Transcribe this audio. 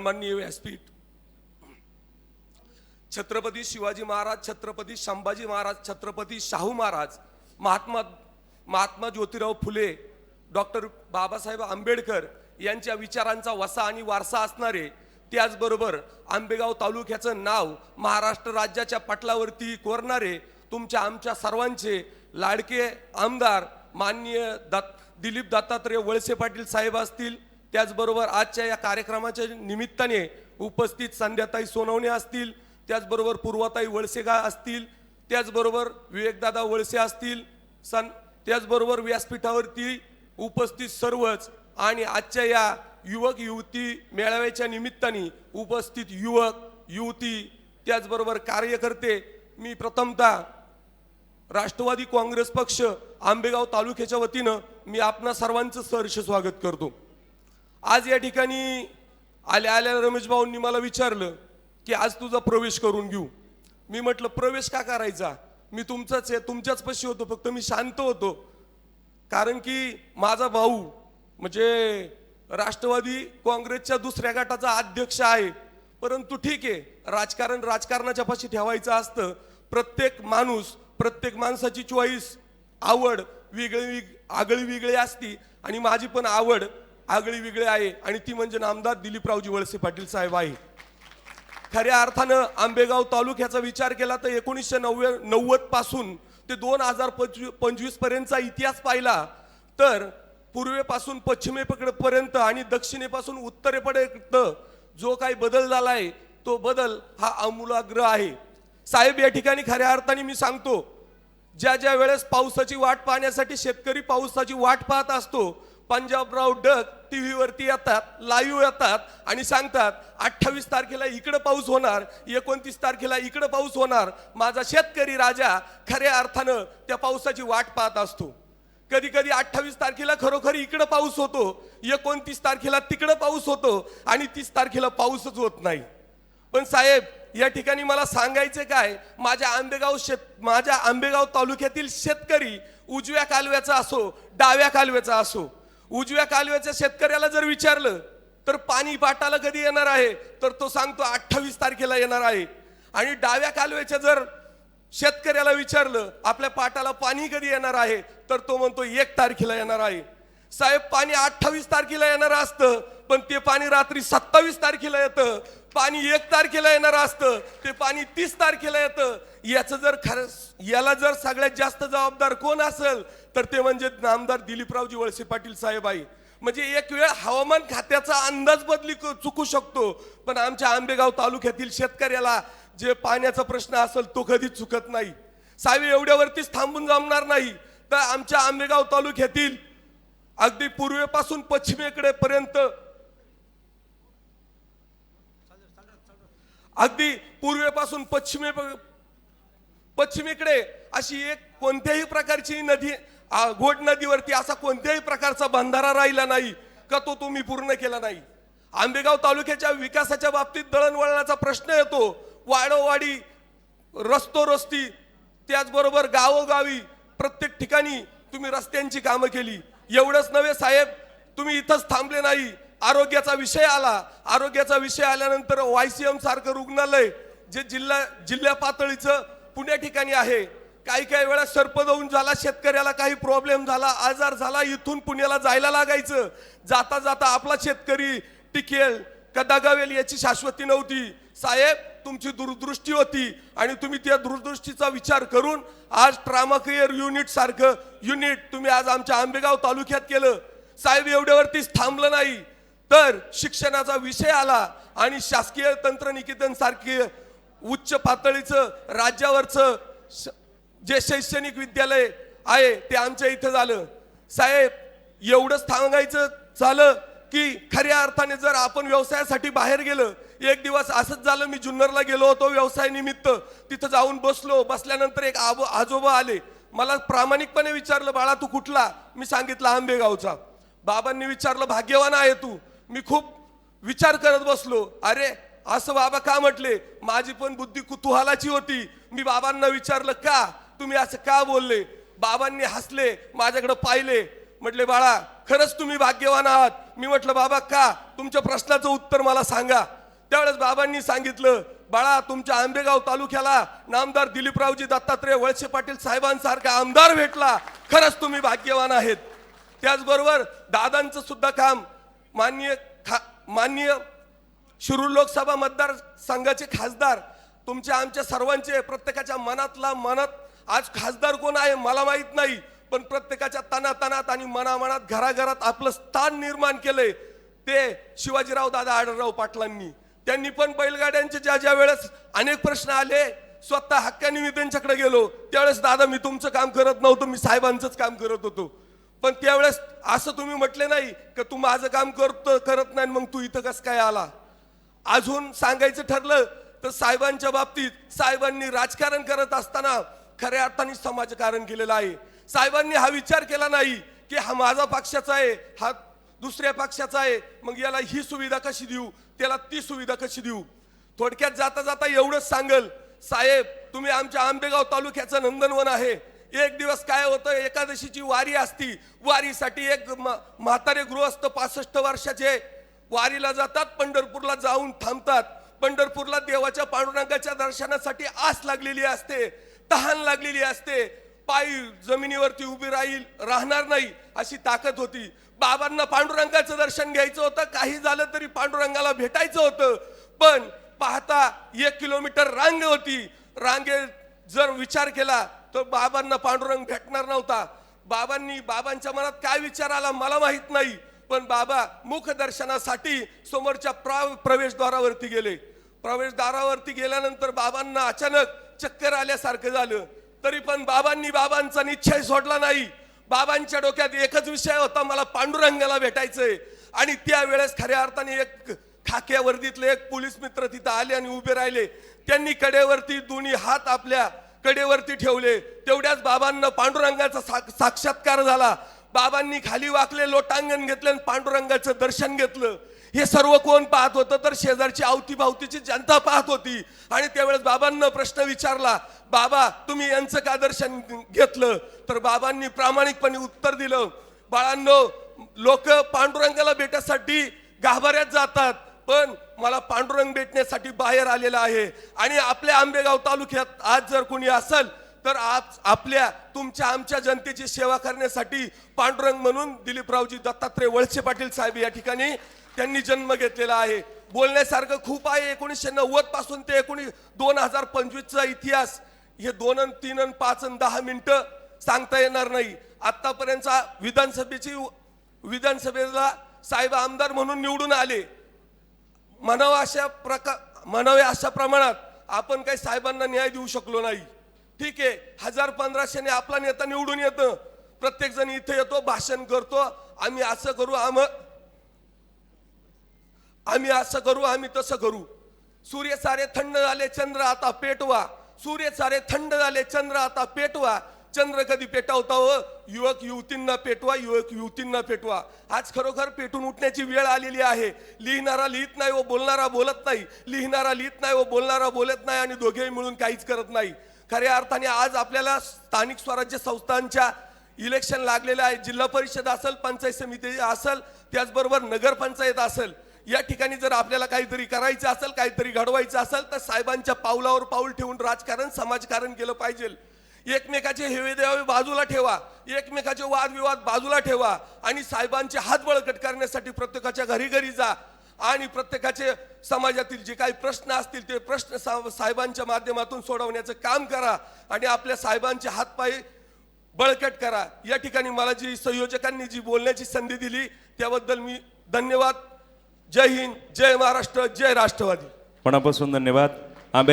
सन्माननीय व्यासपीठ. छत्रपती शिवाजी महाराज छत्रपती संभाजी महाराज छत्रपती शाहू महाराज महात्मा महात्मा ज्योतिराव फुले डॉक्टर बाबासाहेब आंबेडकर यांच्या विचारांचा वसा आणि वारसा असणारे त्याचबरोबर आंबेगाव तालुक्याचं नाव महाराष्ट्र राज्याच्या पटलावरती कोरणारे तुमच्या आमच्या सर्वांचे लाडके आमदार माननीय दत्त दिलीप दत्तात्रय वळसे पाटील साहेब असतील त्याचबरोबर आजच्या या कार्यक्रमाच्या निमित्ताने उपस्थित संध्याताई सोनवणे असतील त्याचबरोबर पूर्वाताई वळसेगा असतील त्याचबरोबर विवेकदादा वळसे असतील सन त्याचबरोबर व्यासपीठावरती उपस्थित सर्वच आणि आजच्या या युवक युवती मेळाव्याच्या निमित्ताने उपस्थित युवक युवती त्याचबरोबर कार्यकर्ते मी प्रथमतः राष्ट्रवादी काँग्रेस पक्ष आंबेगाव तालुक्याच्या वतीनं मी आपणा सर्वांचं सहर्ष स्वागत करतो. आज या ठिकाणी आल्या आल्या रमेश भाऊंनी मला विचारलं की आज तुझा प्रवेश करून घेऊ. मी म्हटलं प्रवेश का करायचा? मी तुमचाच आहे तुमच्याच पशी होतो फक्त मी शांत होतो. कारण की माझा भाऊ म्हणजे राष्ट्रवादी काँग्रेसच्या दुसऱ्या गटाचा अध्यक्ष आहे. परंतु ठीक आहे राजकारण राजकारणाच्या पाशी ठेवायचं असतं. प्रत्येक माणूस प्रत्येक माणसाची चॉईस आवड वेगळी वेग आगळी वेगळी असती आणि माझी पण आवड आगळी वेगळे आहे. आणि ती म्हणजे नामदार दिलीपरावजी वळसे पाटील साहेब आहे. खऱ्या अर्थानं आंबेगाव तालुक्याचा विचार केला तर एकोणीसशे नव्वे नव्वदपासून ते दोन हजार पंचवी पंचवीस पर्यंतचा इतिहास पाहिला तर पूर्वेपासून पश्चिमेपकडेपर्यंत आणि दक्षिणेपासून उत्तरेपर्यंत जो काही बदल झाला आहे तो बदल हा आमूलाग्र आहे. साहेब या ठिकाणी खऱ्या अर्थाने मी सांगतो ज्या ज्या वेळेस पावसाची वाट पाहण्यासाठी शेतकरी पावसाची वाट पाहत असतो पंजाबराव डग टी व्हीवरती येतात लाईव्ह येतात आणि सांगतात अठ्ठावीस तारखेला इकडं पाऊस होणार एकोणतीस तारखेला इकडं पाऊस होणार. माझा शेतकरी राजा खऱ्या अर्थानं त्या पावसाची वाट पाहत असतो. कधी कधी अठ्ठावीस तारखेला खरोखर इकडं पाऊस होतो एकोणतीस तारखेला तिकडं पाऊस होतो आणि तीस तारखेला पाऊसच होत नाही. पण साहेब या ठिकाणी मला सांगायचं काय माझ्या आंबेगाव शेत माझ्या आंबेगाव तालुक्यातील शेतकरी उजव्या कालव्याचा असो डाव्या कालव्याचा असो उजव्या कालव्याच्या शेतकऱ्याला जर विचारलं तर पाणी पाटाला कधी येणार आहे? तर तो सांगतो अठ्ठावीस तारखेला येणार आहे. आणि डाव्या कालव्याच्या जर शेतकऱ्याला विचारलं आपल्या पाटाला पाणी कधी येणार आहे? तर तो म्हणतो एक तारखेला येणार आहे. साहेब पाणी अठ्ठावीस तारखेला येणार असतं पण ते पाणी रात्री सत्तावीस तारखेला येतं. पाणी एक तारखेला येणार असतं ते पाणी तीस तारखेला येतं. याचं जर खरं याला जर सगळ्यात जास्त जबाबदार कोण असेल तर ते म्हणजे नामदार दिलीपरावजी वळसे पाटील साहेब आहे म्हणजे एक वेळ हवामान खात्याचा अंदाज बदली चुकू शकतो पण आमच्या आंबेगाव तालुक्यातील शेतकऱ्याला जे पाण्याचा प्रश्न असेल तो कधीच चुकत नाही. साहेब एवढ्यावरतीच थांबून जमणार नाही. तर आमच्या आंबेगाव तालुक्यातील अगदी पूर्वेपासून पश्चिमेकडे पर्यंत अगदी पूर्वेपासून पश्चिमे पश्चिमेकडे अशी एक कोणत्याही प्रकारची नदी घोट नदीवरती असा कोणत्याही प्रकारचा बंधारा राहिला नाही का तो तुम्ही पूर्ण केला नाही. आंबेगाव तालुक्याच्या विकासाच्या बाबतीत दळणवळणाचा प्रश्न येतो. वाडोवाडी रस्तोरस्ती त्याचबरोबर गावोगावी प्रत्येक ठिकाणी तुम्ही रस्त्यांची कामं केली. एवढंच नव्हे साहेब तुम्ही इथंच थांबले नाही. आरोग्याचा विषय आला. आरोग्याचा विषय आल्यानंतर वाय सी सारखं रुग्णालय जे जिल्हा जिल्हा पातळीचं पुण्या ठिकाणी आहे काही काही वेळा सर्प जाऊन झाला शेतकऱ्याला काही प्रॉब्लेम झाला आजार झाला इथून पुण्याला जायला लागायचं. जाता जाता आपला शेतकरी टिकेल. का दगावेल याची शाश्वती नव्हती. साहेब तुमची दूरदृष्टी होती आणि तुम्ही त्या दूरदृष्टीचा विचार करून आज ट्रामा केअर युनिट सारखं युनिट तुम्ही आज आमच्या आंबेगाव तालुक्यात केलं. साहेब एवढ्यावरतीच थांबलं नाही. तर शिक्षणाचा विषय आला आणि शासकीय तंत्रनिकेतन सारखे उच्च पातळीचं राज्यावरचं जे शैक्षणिक विद्यालय आहे ते आमच्या इथं झालं. साहेब एवढंच सांगायचं झालं की खऱ्या अर्थाने जर आपण व्यवसायासाठी बाहेर गेलं एक दिवस असंच झालं मी जुन्नरला गेलो होतो व्यवसाय निमित्त तिथं जाऊन बसलो बसल्यानंतर एक आबो आजोबा आले. मला प्रामाणिकपणे विचारलं बाळा तू कुठला? मी सांगितलं आंबेगावचा. बाबांनी विचारलं भाग्यवान आहे तू. मी खूप विचार करत बसलो. अरे असं बाबा का म्हटले? माझी पण बुद्धी कुतुहालाची होती. मी बाबांना विचारलं का? तुम्ही असं का बोलले? बाबांनी हसले माझ्याकडे पाहिले. म्हटले बाळा खरंच तुम्ही भाग्यवान आहात. मी म्हटलं बाबा का? तुमच्या प्रश्नाचं उत्तर मला सांगा. त्यावेळेस बाबांनी सांगितलं बाळा तुमच्या आंबेगाव तालुक्याला नामदार दिलीपरावजी दत्तात्रय वळसे पाटील साहेबांसारखा आमदार भेटला. खरंच तुम्ही भाग्यवान आहेत. त्याचबरोबर दादांचं सुद्धा काम माननीय खा माननीय शिरूर लोकसभा मतदार संघाचे खासदार तुमच्या आमच्या सर्वांचे प्रत्येकाच्या मनातला मनात आज खासदार कोण आहे मला माहीत नाही पण प्रत्येकाच्या तनातनात आणि मनामनात घराघरात आपलं स्थान निर्माण केलंय. ते शिवाजीराव दादा आढळराव पाटलांनी. त्यांनी पण बैलगाड्यांचे ज्या ज्या वेळेस अनेक प्रश्न आले स्वतः हक्काने मी त्यांच्याकडे गेलो त्यावेळेस दादा मी तुमचं काम करत नव्हतो मी साहेबांचंच काम करत होतो. पण त्यावेळेस असं तुम्ही म्हटले नाही की तू माझं काम करतो करत नाही मग तू इथं कसं काय आला? अजून सांगायचं ठरलं तर साहेबांच्या बाबतीत साहेबांनी राजकारण करत असताना खऱ्या अर्थाने समाजकारण केलेलं आहे. साहेबांनी हा विचार केला नाही की हा माझा पक्षाचा आहे हा दुसऱ्या पक्षाचा आहे मग याला ही सुविधा कशी देऊ? त्याला ती सुविधा कशी देऊ? थोडक्यात जाता जाता एवढंच सांगल साहेब तुम्ही आमच्या आंबेगाव तालुक्याचं नंदनवन आहे. एक दिवस काय होतं एकादशीची वारी असती. वारीसाठी एक म- म्हातारे गृहस्थ पासष्ट वर्षाचे वारीला जातात पंढरपूरला जाऊन थांबतात. पंढरपूरला देवाच्या पांडुरंगाच्या दर्शनासाठी आस लागलेली असते. तहान लागलेली असते. पायी जमिनीवरती उभी राहील राहणार नाही अशी ताकद होती. बाबांना पांडुरंगाचं दर्शन घ्यायचं होतं. काही झालं तरी पांडुरंगाला भेटायचं होतं. पण पाहता एक किलोमीटर रांग होती. रांगे जर विचार केला तर बाबांना पांडुरंग भेटणार नव्हता. बाबांनी बाबांच्या मनात काय विचार आला मला माहीत नाही. पण बाबा मुख दर्शनासाठी समोरच्या प्रा- प्रवेशद्वारावरती गेले. प्रवेशद्वारावरती गेल्यानंतर बाबांना अचानक चक्कर आल्यासारखं झालं. तरी पण बाबांनी बाबांचा निश्चय सोडला नाही. बाबांच्या डोक्यात एकच विषय होता मला पांडुरंगाला भेटायचंय. आणि त्यावेळेस खऱ्या अर्थाने एक खाक्या वर्दीतले एक पोलीस मित्र तिथं आले आणि उभे राहिले. त्यांनी कडेवरती दोन्ही हात आपल्या कडेवरती ठेवले. तेवढ्याच बाबांना पांडुरंगाचा साक्षात्कार झाला. बाबांनी खाली वाकले लोटांगण घेतलं आणि पांडुरंगाचं दर्शन घेतलं. हे सर्व कोण पाहत होतं? तर शेजारची अवतीभावतीची जनता पाहत होती. आणि त्यावेळेस बाबांना प्रश्न विचारला बाबा तुम्ही यांचं का दर्शन घेतलं? तर बाबांनी प्रामाणिकपणे उत्तर दिलं बाळांनो लोक पांडुरंगाला भेटण्यासाठी गाभाऱ्यात जातात पण मला पांडुरंग भेटण्यासाठी बाहेर आलेला आहे. आणि आपल्या आंबेगाव तालुक्यात आज जर कोणी असेल तर आज आपल्या तुमच्या आमच्या जनतेची सेवा करण्यासाठी पांडुरंग म्हणून दिलीपरावजी दत्तात्रय वळसे पाटील साहेब या ठिकाणी त्यांनी जन्म घेतलेला आहे. बोलण्यासारखं खूप आहे. एकोणीसशे नव्वदपासून ते एकोणीस दोन हजार पंचवीसचा इतिहास. हे दोन अन तीन अन पाच अन दहा मिनटं सांगता येणार नाही. आत्तापर्यंत विधानसभेची विधानसभेला साहेब आमदार म्हणून निवडून आले. म्हणावं अशा प्रकार म्हणावे अशा प्रमाणात आपण काही साहेबांना न्याय देऊ शकलो नाही. ठीक आहे. हजार पंधराशेने आपला नेता निवडून येतं. प्रत्येकजण इथं इथे येतो भाषण करतो. आम्ही असं करू आम आम्ही असं करू आम्ही तसं करू. सूर्य सारे थंड झाले चंद्र आता पेटवा. सूर्य सारे थंड झाले चंद्र आता पेटवा. चंद्र कधी पेटवता हो? युवक युवतींना पेटवा युवक युवतींना पेटवा. आज खरोखर पेटून उठण्याची वेळ आलेली आहे. लिहिणारा लिहित नाही व बोलणारा बोलत नाही. लिहिणारा लिहित नाही व बोलणारा बोलत नाही आणि दोघेही मिळून काहीच करत नाही. खऱ्या अर्थाने आज आपल्याला स्थानिक स्वराज्य संस्थांच्या इलेक्शन लागलेलं आहे. जिल्हा परिषद असेल पंचायत समिती असेल त्याचबरोबर नगरपंचायत असेल. या ठिकाणी जर आपल्याला काहीतरी करायचं असेल काहीतरी घडवायचं असेल तर साहेबांच्या पावलावर पाऊल ठेवून राजकारण समाजकारण केलं पाहिजे. एकमेकाचे हेवेदेवे बाजूला ठेवा. एकमेकाचे वादविवाद बाजूला ठेवा. आणि साहेबांचे हात बळकट करण्यासाठी प्रत्येकाच्या घरी घरी जा. आणि प्रत्येकाचे समाजातील जे काही प्रश्न असतील ते प्रश्न सा- साहेबांच्या माध्यमातून सोडवण्याचं काम करा. आणि आपल्या साहेबांचे हातपाय बळकट करा. या ठिकाणी मला जी संयोजकांनी जी बोलण्याची संधी दिली त्याबद्दल मी धन्यवाद. जय हिंद जय महाराष्ट्र जय राष्ट्रवादी. मनापासून धन्यवाद